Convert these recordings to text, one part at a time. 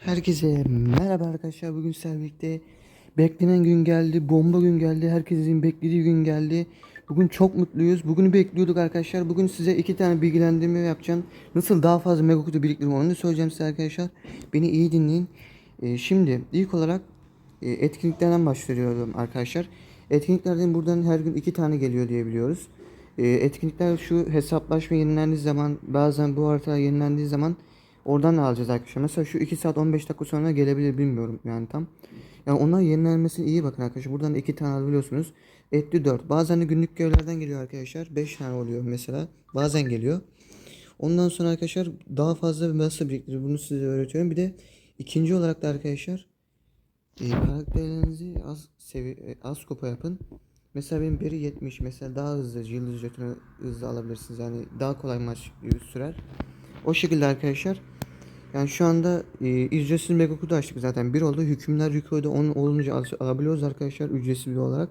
Herkese merhaba arkadaşlar. Bugün sizlerle beklenen gün geldi. Bomba gün geldi. Herkesin beklediği gün geldi. Bugün çok mutluyuz. Bugünü bekliyorduk arkadaşlar. Bugün size iki tane bilgilendirme yapacağım. Nasıl daha fazla mega kutu biriktiririm onu söyleyeceğim size arkadaşlar. Beni iyi dinleyin. Ee, şimdi ilk olarak e, etkinliklerden başlıyorum arkadaşlar. Etkinliklerden buradan her gün iki tane geliyor diye biliyoruz. Ee, etkinlikler şu hesaplaşma yenilendiği zaman bazen bu harita yenilendiği zaman oradan da alacağız arkadaşlar. Mesela şu 2 saat 15 dakika sonra gelebilir bilmiyorum yani tam. Yani onlar yenilenmesine iyi bakın arkadaşlar. Buradan da iki tane alabiliyorsunuz. Etli 4. Bazen de günlük görevlerden geliyor arkadaşlar. 5 tane oluyor mesela. Bazen geliyor. Ondan sonra arkadaşlar daha fazla nasıl biriktirir bunu size öğretiyorum. Bir de ikinci olarak da arkadaşlar e, karakterlerinizi az sevi e, az kupa yapın. Mesela benim beri 70 mesela daha hızlı yıldız jetonu hızlı alabilirsiniz. Yani daha kolay maç sürer. O şekilde arkadaşlar. Yani şu anda e, ücretsiz mega kutu açtık zaten. Bir oldu. Hükümler yükü da 10 olunca al- alabiliyoruz arkadaşlar ücretsiz olarak.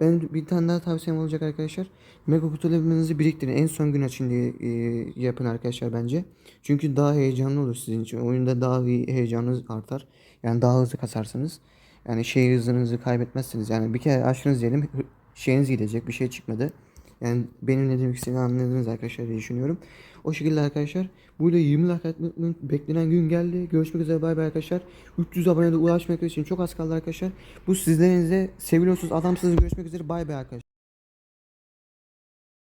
Ben bir tane daha tavsiyem olacak arkadaşlar. Mega kutularınızı biriktirin. En son gün açın diye e, yapın arkadaşlar bence. Çünkü daha heyecanlı olur sizin için. Oyunda daha bir heyecanınız artar. Yani daha hızlı kasarsınız. Yani şey hızınızı kaybetmezsiniz. Yani bir kere açtınız diyelim şeyiniz gidecek bir şey çıkmadı. Yani benim ne demek istediğimi anladınız arkadaşlar diye düşünüyorum. O şekilde arkadaşlar. Burada 20 like beklenen gün geldi. Görüşmek üzere bay bay arkadaşlar. 300 aboneye ulaşmak için çok az kaldı arkadaşlar. Bu sizlerinize seviyorsunuz adamsınız görüşmek üzere bay bay arkadaşlar.